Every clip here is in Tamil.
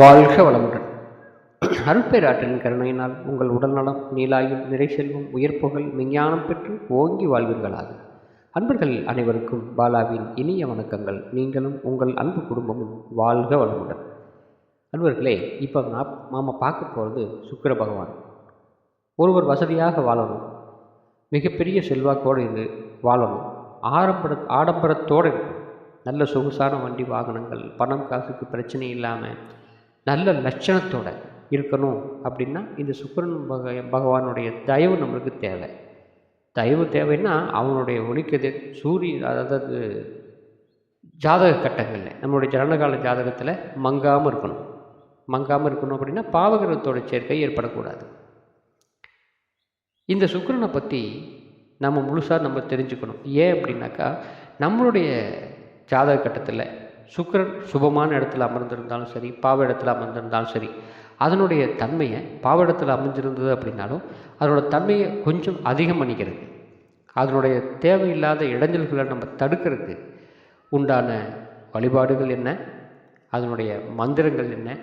வாழ்க வளமுடன். அருட்பேராற்றின் கருணையினால் உங்கள் உடல்நலம் நீலாயும் நிறை செல்வம் உயர்ப்புகள் விஞ்ஞானம் பெற்று ஓங்கி வாழ்வீர்களாக. அன்பர்கள் அனைவருக்கும் பாலாவின் இனிய வணக்கங்கள். நீங்களும் உங்கள் அன்பு குடும்பமும் வாழ்க வளமுடன். அன்பர்களே இப்போ நான் நாம் பார்க்க போகிறது சுக்கிர பகவான். ஒருவர் வசதியாக வாழணும். மிகப்பெரிய செல்வாக்கோடு இருந்து வாழணும். ஆடம்பர ஆடம்பரத்தோடு நல்ல சொகுசான வண்டி வாகனங்கள் பணம் காசுக்கு பிரச்சனை இல்லாமல் நல்ல லட்சணத்தோட இருக்கணும் அப்படின்னா இந்த சுக்கரன் பக பகவானுடைய தயவு நம்மளுக்கு தேவை. தயவு தேவைன்னா அவனுடைய ஒளிக்கதிர் சூரிய அதாவது ஜாதக கட்டங்களில் நம்மளுடைய ஜனனகால ஜாதகத்தில் மங்காமல் இருக்கணும். மங்காமல் இருக்கணும் அப்படின்னா பாவகிரகத்தோட சேர்க்கை ஏற்படக்கூடாது. இந்த சுக்கரனை பற்றி நம்ம முழுசாக நம்ம தெரிஞ்சுக்கணும். ஏன் அப்படின்னாக்கா நம்மளுடைய ஜாதக கட்டத்தில் சுக்கிரன் சுபமான இடத்துல அமர்ந்திருந்தாலும் சரி பாவ இடத்துல அமர்ந்திருந்தாலும் சரி அதனுடைய தன்மையை பாவ இடத்துல அமைஞ்சிருந்தது அப்படின்னாலும் அதனோட தன்மையை கொஞ்சம் அதிகம் பண்ணிக்கிறது. அதனுடைய தேவையில்லாத இடைஞ்சல்களை நம்ம தடுக்கிறதுக்கு உண்டான வழிபாடுகள் என்ன? அதனுடைய மந்திரங்கள் என்ன?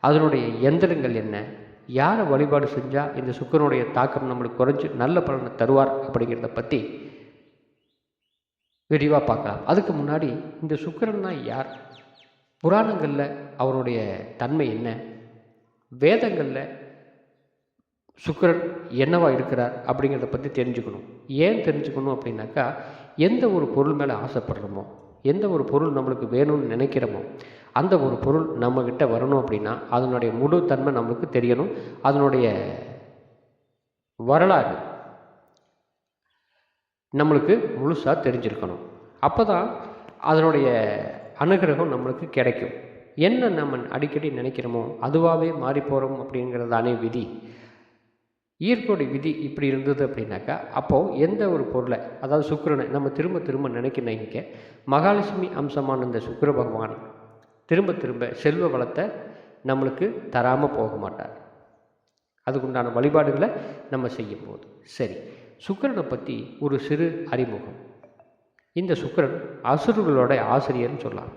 அதனுடைய எந்திரங்கள் என்ன? யாரை வழிபாடு செஞ்சால் இந்த சுக்கரனுடைய தாக்கம் நம்மளுக்கு குறைஞ்சு நல்ல பலனை தருவார் அப்படிங்கிறத பற்றி விரிவாக பார்க்கலாம். அதுக்கு முன்னாடி இந்த சுக்கிரன்னா யார்? புராணங்களில் அவருடைய தன்மை என்ன? வேதங்களில் சுக்கிரன் என்னவா இருக்கிறார் அப்படிங்கிறத பற்றி தெரிஞ்சுக்கணும். ஏன் தெரிஞ்சுக்கணும் அப்படின்னாக்கா எந்த ஒரு பொருள் மேலே ஆசைப்படுறோமோ எந்த ஒரு பொருள் நம்மளுக்கு வேணும்னு நினைக்கிறோமோ அந்த ஒரு பொருள் நம்மக்கிட்ட வரணும் அப்படின்னா அதனுடைய முழு தன்மை நம்மளுக்கு தெரியணும். அதனுடைய வரலாறு நம்மளுக்கு முழுசாக தெரிஞ்சிருக்கணும். அப்போ தான் அதனுடைய அனுகிரகம் நம்மளுக்கு கிடைக்கும். என்ன நம்ம அடிக்கடி நினைக்கிறோமோ அதுவாகவே மாறி போகிறோம் அப்படிங்கிறதானே விதி. ஈர்க்கோடி விதி இப்படி இருந்தது அப்படின்னாக்கா அப்போது எந்த ஒரு பொருளை அதாவது சுக்கரனை நம்ம திரும்ப திரும்ப நினைக்க நினைக்க மகாலட்சுமி அம்சமான இந்த சுக்கிர பகவான் திரும்ப திரும்ப செல்வ வளத்தை நம்மளுக்கு தராமல் போக மாட்டார். அதுக்குண்டான வழிபாடுகளை நம்ம செய்யும் போது சரி. சுக்கரனை பற்றி ஒரு சிறு அறிமுகம். இந்த சுக்கிரன் அசுரர்களோட ஆசிரியர்னு சொல்லலாம்.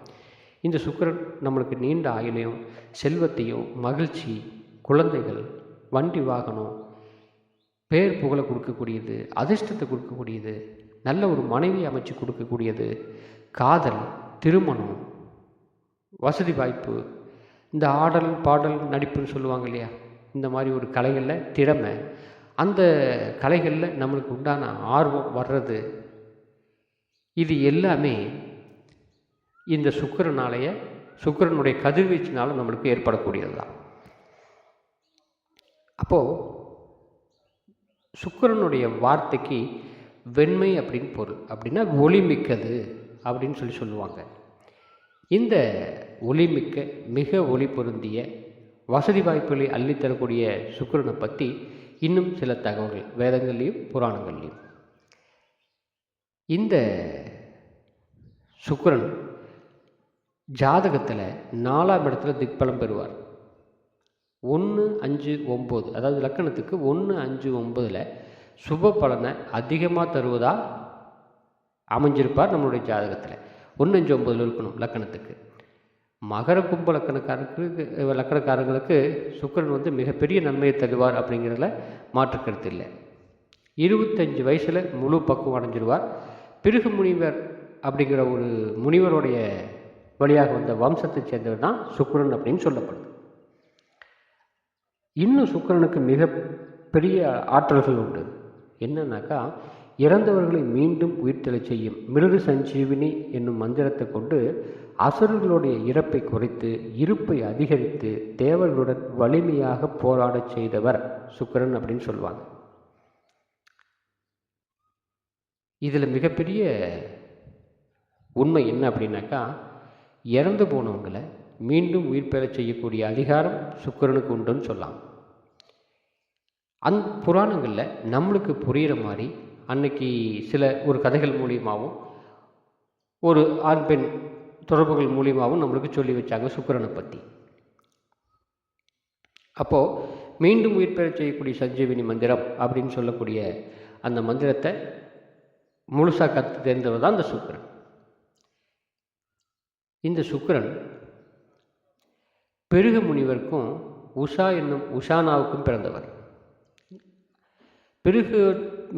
இந்த சுக்கிரன் நம்மளுக்கு நீண்ட ஆயுளையும் செல்வத்தையும் மகிழ்ச்சி குழந்தைகள் வண்டி வாகனம் பேர் புகழை கொடுக்கக்கூடியது அதிர்ஷ்டத்தை கொடுக்கக்கூடியது நல்ல ஒரு மனைவி அமைச்சு கொடுக்கக்கூடியது காதல் திருமணம் வசதி வாய்ப்பு இந்த ஆடல் பாடல் நடிப்புன்னு சொல்லுவாங்க இல்லையா? இந்த மாதிரி ஒரு கலைகளில் திறமை அந்த கலைகளில் நம்மளுக்கு உண்டான ஆர்வம் வர்றது. இது எல்லாமே இந்த சுக்கிரனாலேய சுக்கிரனுடைய கதிர்வீச்சினால நம்மளுக்கு ஏற்படக்கூடியது தான் அப்போது சுக்கிரனுடைய வார்த்தைக்கு வெண்மை அப்படின்னு பொருள். அப்படின்னா ஒளிமிக்கது அப்படின்னு சொல்லி சொல்லுவாங்க. இந்த ஒளிமிக்க மிக ஒளி பொருந்திய வசதி வாய்ப்புகளை அள்ளித்தரக்கூடிய சுக்கரனை பற்றி இன்னும் சில தகவல்கள் வேதங்கள்லேயும் புராணங்கள்லேயும். இந்த சுக்கிரன் ஜாதகத்தில் நாலாம் இடத்துல திக்பலம் பெறுவார். ஒன்று அஞ்சு ஒம்பது அதாவது லக்கணத்துக்கு ஒன்று அஞ்சு ஒம்பதில் சுப பலனை அதிகமாக தருவதாக அமைஞ்சிருப்பார் நம்மளுடைய ஜாதகத்தில். ஒன்று அஞ்சு ஒம்பதில் இருக்கணும் லக்கணத்துக்கு. மகர கும்ப லக்கணக்காரர்களுக்கு லக்கணக்காரங்களுக்கு சுக்கிரன் வந்து மிகப்பெரிய நன்மையை தருவார் அப்படிங்கிறதுல மாற்றுக்கருத்து இல்லை. இருபத்தஞ்சு வயசில் முழு பக்குவம் அடைஞ்சிருவார். பிருகு முனிவர் அப்படிங்கிற ஒரு முனிவருடைய வழியாக வந்த வம்சத்தை சேர்ந்தவர் தான் சுக்கிரன் அப்படின்னு சொல்லப்படுது. இன்னும் சுக்கிரனுக்கு மிக பெரிய ஆற்றல்கள் உண்டு. என்னன்னாக்கா இறந்தவர்களை மீண்டும் உயிர்த்தெழச் செய்யும் மிருது சஞ்சீவினி என்னும் மந்திரத்தை கொண்டு அசுரர்களுடைய இறப்பை குறைத்து இருப்பை அதிகரித்து தேவர்களுடன் வலிமையாக போராடச் செய்தவர் சுக்கரன் அப்படின்னு சொல்லுவாங்க. இதில் மிகப்பெரிய உண்மை என்ன அப்படின்னாக்கா இறந்து போனவங்களை மீண்டும் உயிர் பெறச் செய்யக்கூடிய அதிகாரம் சுக்கரனுக்கு உண்டுன்னு சொல்லலாம். அந் புராணங்களில் நம்மளுக்கு புரிகிற மாதிரி அன்னைக்கு சில ஒரு கதைகள் மூலியமாகவும் ஒரு ஆண் பெண் தொடர்புகள் மூலியமாகவும் நம்மளுக்கு சொல்லி வச்சாங்க சுக்கரனை பற்றி அப்போது மீண்டும் உயிர் பெறச் செய்யக்கூடிய சஞ்சீவினி மந்திரம் அப்படின்னு சொல்லக்கூடிய அந்த மந்திரத்தை முழுசாக கற்று தெரிந்தவர் தான் அந்த சுக்கரன். இந்த சுக்கரன் பெருக முனிவருக்கும் உஷா என்னும் உஷானாவுக்கும் பிறந்தவர். பிருகு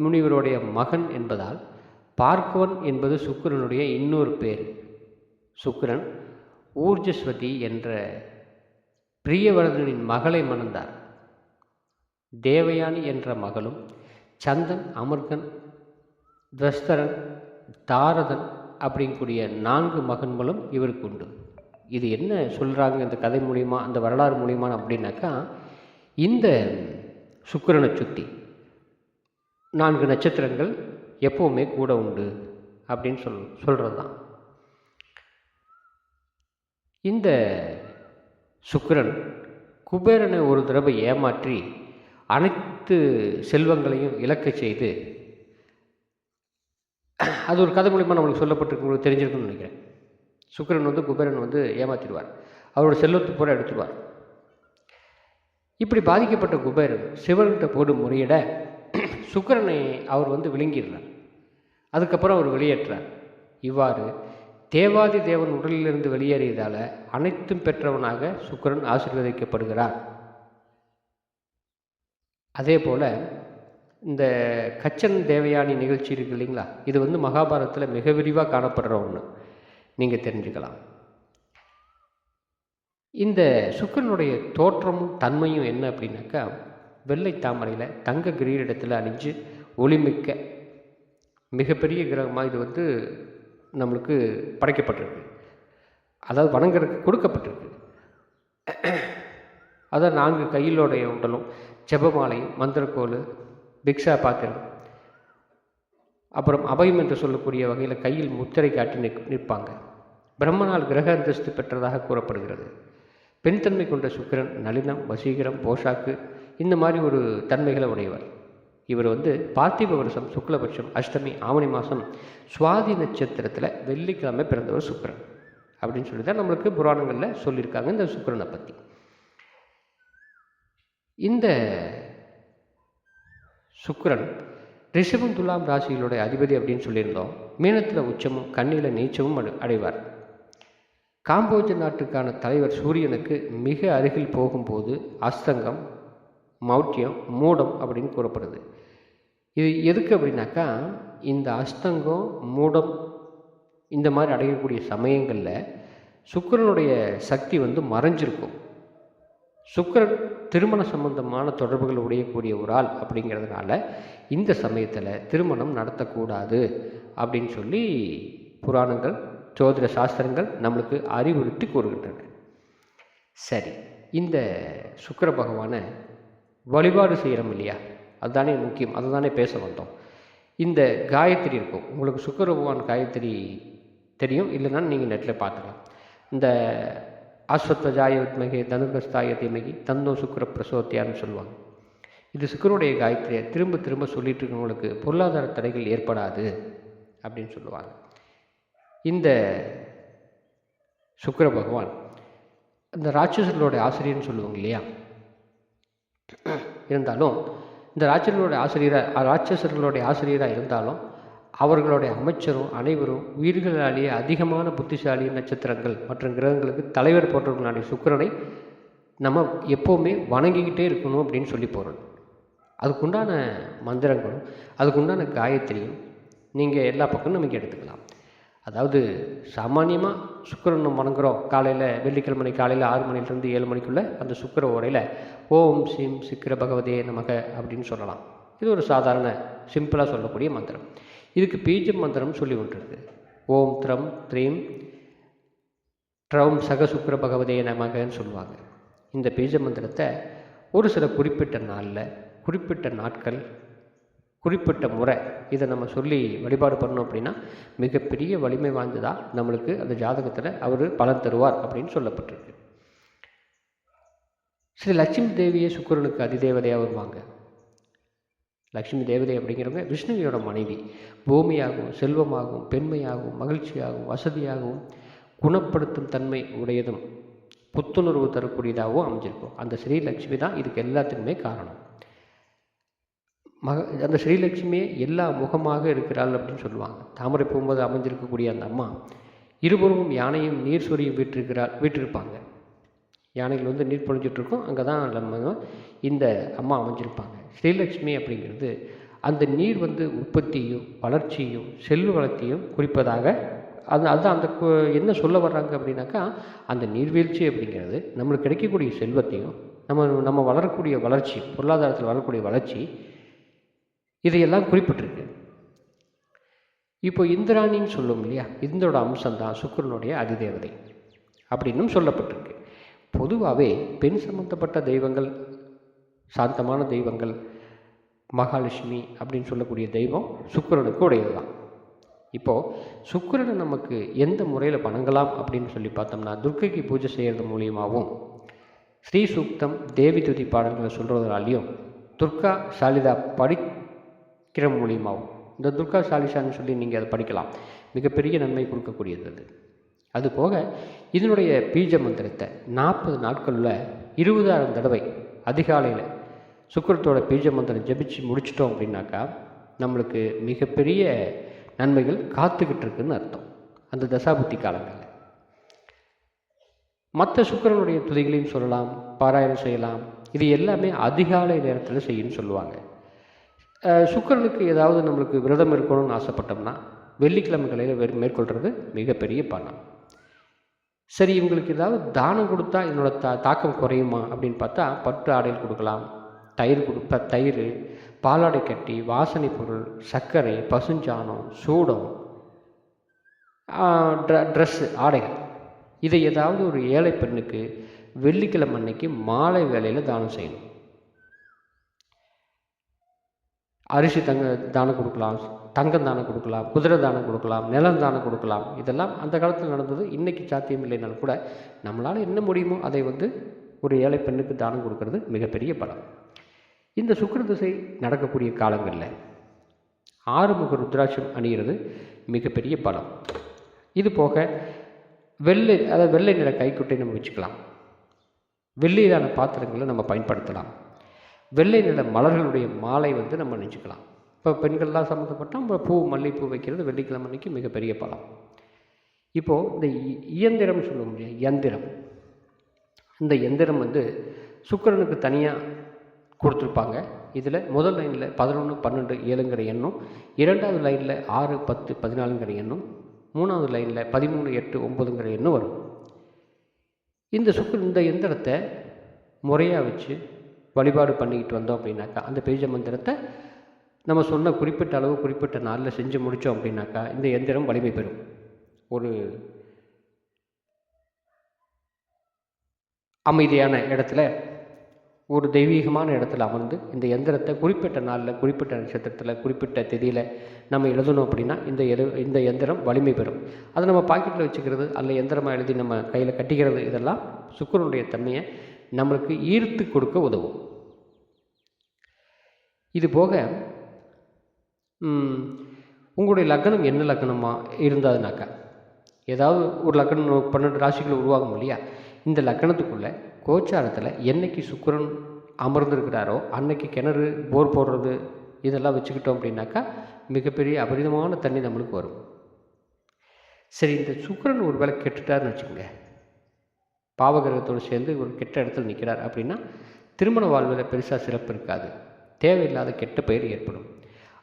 முனிவருடைய மகன் என்பதால் பார்க்கவன் என்பது சுக்கிரனுடைய இன்னொரு பேர். சுக்கிரன் ஊர்ஜஸ்வதி என்ற பிரியவரதனின் மகளை மணந்தார். தேவயானி என்ற மகளும் சந்தன் அமர்கன் துவஸ்தரன் தாரதன் அப்படிங்கக்கூடிய நான்கு மகன்களும் இவருக்கு உண்டு. இது என்ன சொல்கிறாங்க இந்த கதை மூலிமா அந்த வரலாறு மூலியமா அப்படின்னாக்கா இந்த சுக்கிரனை சுற்றி நான்கு நட்சத்திரங்கள் எப்போவுமே கூட உண்டு அப்படின்னு சொல் சொல்கிறது தான் இந்த சுக்கிரன் குபேரனை ஒரு தடவை ஏமாற்றி அனைத்து செல்வங்களையும் இழக்கச் செய்து அது ஒரு கதை மூலிமா நம்மளுக்கு சொல்லப்பட்டிருக்கு உங்களுக்கு தெரிஞ்சிருக்குன்னு நினைக்கிறேன். சுக்கிரன் வந்து குபேரன் வந்து ஏமாற்றிடுவார் அவரோட செல்வத்தை பூரா எடுத்துடுவார். இப்படி பாதிக்கப்பட்ட குபேரன் சிவன்கிட்ட போடு முறையிட சுக்கிரனை அவர் வந்து விழுங்கிடுறார். அதுக்கப்புறம் அவர் வெளியேற்றார். இவ்வாறு தேவாதி தேவன் உடலிலிருந்து வெளியேறியதால் அனைத்தும் பெற்றவனாக சுக்கிரன் ஆசீர்வதிக்கப்படுகிறார். அதே போல் இந்த கச்சன் தேவயானி நிகழ்ச்சி இருக்கு இல்லைங்களா? இது வந்து மகாபாரதத்தில் மிக விரிவாக காணப்படுற ஒன்று நீங்கள் தெரிஞ்சுக்கலாம். இந்த சுக்கரனுடைய தோற்றமும் தன்மையும் என்ன அப்படின்னாக்கா வெள்ளை தாமரையில் தங்க கிரீடத்தில் அணிஞ்சு ஒளிமிக்க மிகப்பெரிய கிரகமாக இது வந்து நம்மளுக்கு படைக்கப்பட்டிருக்கு. அதாவது வணங்குறதுக்கு கொடுக்கப்பட்டிருக்கு. அதான் நான்கு கையிலோடைய உடலும் ஜெபமாலை மந்திரக்கோல் பிக்ஷா பாத்திரம். அப்புறம் அபயம் என்று சொல்லக்கூடிய வகையில் கையில் முத்திரை காட்டி நிற் நிற்பாங்க. பிரம்மனால் கிரக அந்தஸ்து பெற்றதாக கூறப்படுகிறது. பெண்தன்மை கொண்ட சுக்கிரன் நளினம் வசீகரம் போஷாக்கு இந்த மாதிரி ஒரு தன்மைகளை உடையவர். இவர் வந்து பார்த்திப வருஷம் சுக்லபட்சம் அஷ்டமி ஆவணி மாதம் சுவாதி நட்சத்திரத்தில் வெள்ளிக்கிழமை பிறந்தவர் சுக்கரன். அப்படின்னு சொல்லி தான் நம்மளுக்கு புராணங்களில் சொல்லியிருக்காங்க இந்த சுக்கிரனை பற்றி இந்த சுக்கரன் ரிஷபம் துலாம் ராசிகளுடைய அதிபதி அப்படின்னு சொல்லியிருந்தோம். மீனத்தில் உச்சமும் கண்ணியில் நீச்சமும் அடை அடைவார். காம்போஜ நாட்டுக்கான தலைவர் சூரியனுக்கு மிக அருகில் போகும்போது அஸ்தங்கம் மௌட்டியம் மூடம் அப்படின்னு கூறப்படுது. இது எதுக்கு அப்படின்னாக்கா இந்த அஸ்தங்கம் மூடம் இந்த மாதிரி அடையக்கூடிய சமயங்களில் சுக்கரனுடைய சக்தி வந்து மறைஞ்சிருக்கும். சுக்கரன் திருமண சம்பந்தமான தொடர்புகள் உடையக்கூடிய ஒரு ஆள் அப்படிங்கிறதுனால இந்த சமயத்தில் திருமணம் நடத்தக்கூடாது அப்படின்னு சொல்லி புராணங்கள் ஜோதிட சாஸ்திரங்கள் நம்மளுக்கு அறிவுறுத்தி கூறுகின்றன. சரி இந்த சுக்கர பகவானை வழிபாடு செய்கிறோம் இல்லையா? அதுதானே முக்கியம். அதை தானே பேச வந்தோம். இந்த காயத்ரி இருக்கும். உங்களுக்கு சுக்கர பகவான் காயத்ரி தெரியும். இல்லைன்னா நீங்கள் நெட்டில் பார்த்துக்கலாம். இந்த ஆஸ்வத்வஜாய வித்மகே தனுகஸ்தாய தீமகி தந்தோ சுக்கிர பிரசோத்தியான்னு சொல்லுவாங்க. இது சுக்கரனுடைய காயத்ரியை திரும்ப திரும்ப சொல்லிட்டு இருக்கவங்களுக்கு பொருளாதார தடைகள் ஏற்படாது அப்படின்னு சொல்லுவாங்க. இந்த சுக்கர பகவான் இந்த ராட்சசர்களுடைய ஆசிரியர்னு சொல்லுவாங்க இல்லையா? இருந்தாலும் இந்த ராட்சர்களுடைய ஆசிரியராக ராட்சசர்களுடைய ஆசிரியராக இருந்தாலும் அவர்களுடைய அமைச்சரும் அனைவரும் உயிர்களாலேயே அதிகமான புத்திசாலி நட்சத்திரங்கள் மற்றும் கிரகங்களுக்கு தலைவர் போன்றவர்களான சுக்கிரனை நம்ம எப்போவுமே வணங்கிக்கிட்டே இருக்கணும் அப்படின்னு சொல்லி போகிறோம் அதுக்குண்டான மந்திரங்களும் அதுக்குண்டான காயத்ரியும் நீங்கள் எல்லா பக்கமும் நமக்கு எடுத்துக்கலாம். அதாவது சாமானியமாக சுக்கரன் வணங்குறோம். காலையில் வெள்ளிக்கிழமை காலையில் ஆறு மணிலேருந்து ஏழு மணிக்குள்ளே அந்த சுக்கிர உரையில் ஓம் சிம் சிக்கிர பகவதே நமக அப்படின்னு சொல்லலாம். இது ஒரு சாதாரண சிம்பிளாக சொல்லக்கூடிய மந்திரம். இதுக்கு பீஜ மந்திரம் சொல்லி கொண்டிருக்கு ஓம் த்ரம் த்ரீம் ட்ரௌம் சக சுக்கர பகவதே நமகன்னு சொல்லுவாங்க. இந்த பீஜ மந்திரத்தை ஒரு சில குறிப்பிட்ட நாளில் குறிப்பிட்ட நாட்கள் குறிப்பிட்ட முறை இதை நம்ம சொல்லி வழிபாடு பண்ணோம் அப்படின்னா மிகப்பெரிய வலிமை வாய்ந்ததாக நம்மளுக்கு அந்த ஜாதகத்தில் அவர் பலன் தருவார் அப்படின்னு சொல்லப்பட்டிருக்கு. ஸ்ரீ லட்சுமி தேவியே சுக்கிரனுக்கு அதிதேவதையாக வருவாங்க. லக்ஷ்மி தேவதை அப்படிங்கிறவங்க விஷ்ணுவியோட மனைவி. பூமியாகவும் செல்வமாகவும் பெண்மையாகவும் மகிழ்ச்சியாகவும் வசதியாகவும் குணப்படுத்தும் தன்மை உடையதும் புத்துணர்வு தரக்கூடியதாகவும் அமைஞ்சிருக்கும். அந்த ஸ்ரீலக்ஷ்மி தான் இதுக்கு எல்லாத்துக்குமே காரணம். மக அந்த ஸ்ரீலட்சுமியே எல்லா முகமாக இருக்கிறாள் அப்படின்னு சொல்லுவாங்க. தாமரை போகும்போது அமைஞ்சிருக்கக்கூடிய அந்த அம்மா இருபுறமும் யானையும் நீர் சொரியும் விட்டிருக்கிறாள் விட்டிருப்பாங்க யானைகள் வந்து நீர் பொழிஞ்சிட்ருக்கும். அங்கே தான் நம்ம இந்த அம்மா அமைஞ்சிருப்பாங்க. ஸ்ரீலக்ஷ்மி அப்படிங்கிறது அந்த நீர் வந்து உற்பத்தியும் வளர்ச்சியும் செல்வ வளத்தையும் குறிப்பதாக அது அதுதான் அந்த கு- என்ன சொல்ல வர்றாங்க அப்படின்னாக்கா அந்த நீர்வீழ்ச்சி அப்படிங்கிறது நம்மளுக்கு கிடைக்கக்கூடிய செல்வத்தையும் நம்ம நம்ம வளரக்கூடிய வளர்ச்சி பொருளாதாரத்தில் வளரக்கூடிய வளர்ச்சி இதையெல்லாம் குறிப்பிட்டிருக்கு. இப்போ இந்திராணின்னு சொல்லும் இல்லையா? இதோட அம்சம்தான் சுக்கரனுடைய அதிதேவதை அப்படின்னும் சொல்லப்பட்டிருக்கு. பொதுவாகவே பெண் சம்பந்தப்பட்ட தெய்வங்கள் சாந்தமான தெய்வங்கள் மகாலட்சுமி அப்படின்னு சொல்லக்கூடிய தெய்வம் சுக்கரனுக்கு உடையது தான் இப்போது சுக்கரனை நமக்கு எந்த முறையில் வணங்கலாம் அப்படின்னு சொல்லி பார்த்தோம்னா துர்க்கைக்கு பூஜை செய்கிறது மூலியமாகவும் ஸ்ரீ சூக்தம் தேவி துதி பாடல்களை சொல்கிறதுனாலையும் துர்கா சாலிதா கிரம் மூலியமாகவும். இந்த துர்கா சாலிசான்னு சொல்லி நீங்கள் அதை படிக்கலாம். மிகப்பெரிய நன்மை கொடுக்கக்கூடியது அது. அது போக இதனுடைய பீஜ மந்திரத்தை நாற்பது நாட்களில் இருபதாயிரம் தடவை அதிகாலையில் சுக்கிரத்தோட பீஜ மந்திரம் ஜபிச்சு முடிச்சிட்டோம் அப்படின்னாக்கா நம்மளுக்கு மிகப்பெரிய நன்மைகள் காத்துக்கிட்டு இருக்குன்னு அர்த்தம். அந்த தசாபுத்தி காலங்களில். மற்ற சுக்கரனுடைய துதிகளையும் சொல்லலாம் பாராயணம் செய்யலாம். இது எல்லாமே அதிகாலை நேரத்தில் செய்யணும்னு சொல்லுவாங்க. சுக்கரனுக்கு ஏதாவது நம்மளுக்கு விரதம் இருக்கணும்னு ஆசைப்பட்டோம்னா வெள்ளிக்கிழமை கலையில் மேற்கொள்கிறது மிகப்பெரிய பணம் சரி இவங்களுக்கு ஏதாவது தானம் கொடுத்தா என்னோட தா தாக்கம் குறையுமா அப்படின்னு பார்த்தா பட்டு ஆடைகள் கொடுக்கலாம் தயிர் கொடுப்ப தயிர் பாலாடை கட்டி வாசனை பொருள் சர்க்கரை பசுஞ்சாணம் சூடம் ட்ரெஸ்ஸு ஆடைகள். இதை ஏதாவது ஒரு ஏழை பெண்ணுக்கு வெள்ளிக்கிழமை அன்னைக்கு மாலை வேலையில் தானம் செய்யணும். அரிசி தங்க தானம் கொடுக்கலாம் தங்கம் தானம் கொடுக்கலாம் குதிரை தானம் கொடுக்கலாம் நிலம் தானம் கொடுக்கலாம். இதெல்லாம் அந்த காலத்தில் நடந்தது. இன்றைக்கி சாத்தியம் இல்லைனாலும் கூட நம்மளால் என்ன முடியுமோ அதை வந்து ஒரு ஏழை பெண்ணுக்கு தானம் கொடுக்கறது மிகப்பெரிய பலம். இந்த சுக்கர திசை நடக்கக்கூடிய காலங்களில் ஆறுமுக ருத்ராட்சம் அணிகிறது மிகப்பெரிய பலம். இது போக வெள்ளை அதாவது வெள்ளை நிற கைக்குட்டை நம்ம வச்சுக்கலாம். வெள்ளையிலான பாத்திரங்களை நம்ம பயன்படுத்தலாம். வெள்ளை நிற மலர்களுடைய மாலை வந்து நம்ம நினச்சிக்கலாம். இப்போ பெண்கள்லாம் சம்மந்தப்பட்டால் நம்ம பூ மல்லிகைப்பூ வைக்கிறது வெள்ளிக்கிழமை அன்னைக்கு மிகப்பெரிய பலம். இப்போது இந்த இ- இயந்திரம் சொல்லுவோம் இல்லையா? இயந்திரம் இந்த எந்திரம் வந்து சுக்கிரனுக்கு தனியாக கொடுத்துருப்பாங்க. இதில் முதல் லைனில் பதினொன்று பன்னெண்டு ஏழுங்கிற எண்ணும் இரண்டாவது லைனில் ஆறு பத்து பதினாலுங்கிற எண்ணும் மூணாவது லைனில் பதிமூணு எட்டு ஒம்பதுங்கிற எண்ணும் வரும். இந்த சுக்கு இந்த எந்திரத்தை முறையாக வச்சு வழிபாடு பண்ணிக்கிட்டு வந்தோம் அப்படின்னாக்கா அந்த பேஜ மந்திரத்தை நம்ம சொன்ன குறிப்பிட்ட அளவு குறிப்பிட்ட நாளில் செஞ்சு முடித்தோம் அப்படின்னாக்கா இந்த எந்திரம் வலிமை பெறும். ஒரு அமைதியான இடத்துல ஒரு தெய்வீகமான இடத்துல அமர்ந்து இந்த எந்திரத்தை குறிப்பிட்ட நாளில் குறிப்பிட்ட நட்சத்திரத்தில் குறிப்பிட்ட திதியில் நம்ம எழுதணும் அப்படின்னா இந்த எழு இந்த எந்திரம் வலிமை பெறும். அதை நம்ம பாக்கெட்டில் வச்சுக்கிறது அல்ல எந்திரமாக எழுதி நம்ம கையில் கட்டிக்கிறது இதெல்லாம் சுக்கரனுடைய தன்மையை நம்மளுக்கு ஈர்த்து கொடுக்க உதவும். இது போக உங்களுடைய லக்னம் என்ன லக்னமாக இருந்ததுனாக்கா ஏதாவது ஒரு லக்னம் பன்னெண்டு ராசிகள் உருவாகும் இல்லையா? இந்த லக்கணத்துக்குள்ளே கோச்சாரத்தில் என்னைக்கு சுக்கரன் அமர்ந்திருக்கிறாரோ அன்னைக்கு கிணறு போர் போடுறது இதெல்லாம் வச்சுக்கிட்டோம் அப்படின்னாக்கா மிகப்பெரிய அபரிதமான தண்ணி நம்மளுக்கு வரும். சரி இந்த சுக்கரன் ஒரு வேளை கெட்டுட்டாருன்னு வச்சுக்கோங்க. பாவகிரகத்தோடு சேர்ந்து ஒரு கெட்ட இடத்துல நிற்கிறார் அப்படின்னா திருமண வாழ்வில் பெருசாக சிறப்பு இருக்காது. தேவையில்லாத கெட்ட பெயர் ஏற்படும்.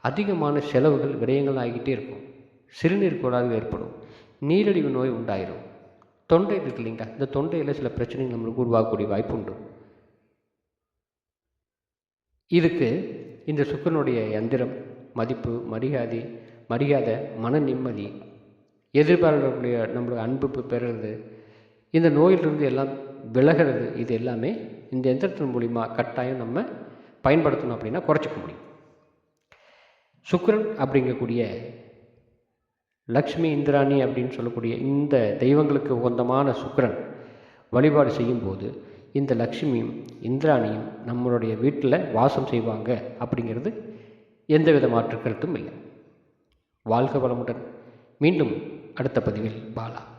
அதிகமான செலவுகள் விரயங்கள் ஆகிக்கிட்டே இருக்கும். சிறுநீர் கோளாறு ஏற்படும். நீரிழிவு நோய் உண்டாயிரும். தொண்டை இருக்கு இல்லைங்களா? இந்த தொண்டையில் சில பிரச்சனைகள் நம்மளுக்கு உருவாகக்கூடிய வாய்ப்பு உண்டு. இதுக்கு இந்த சுக்கரனுடைய எந்திரம் மதிப்பு மரியாதை மரியாதை மன நிம்மதி எதிர்பார்க்கக்கூடிய நம்மளோட அன்பு பெறுறது இந்த நோயிலிருந்து எல்லாம் விலகிறது இது எல்லாமே இந்த எந்திரத்தின் மூலிமா கட்டாயம் நம்ம பயன்படுத்தணும் அப்படின்னா குறைச்சிக்க முடியும். சுக்கரன் அப்படிங்கக்கூடிய லக்ஷ்மி இந்திராணி அப்படின்னு சொல்லக்கூடிய இந்த தெய்வங்களுக்கு உகந்தமான சுக்கரன் வழிபாடு செய்யும்போது இந்த லக்ஷ்மியும் இந்திராணியும் நம்மளுடைய வீட்டில் வாசம் செய்வாங்க அப்படிங்கிறது எந்தவித மாற்று கருத்தும் இல்லை. வாழ்க வளமுடன். மீண்டும் அடுத்த பதிவில் பாலா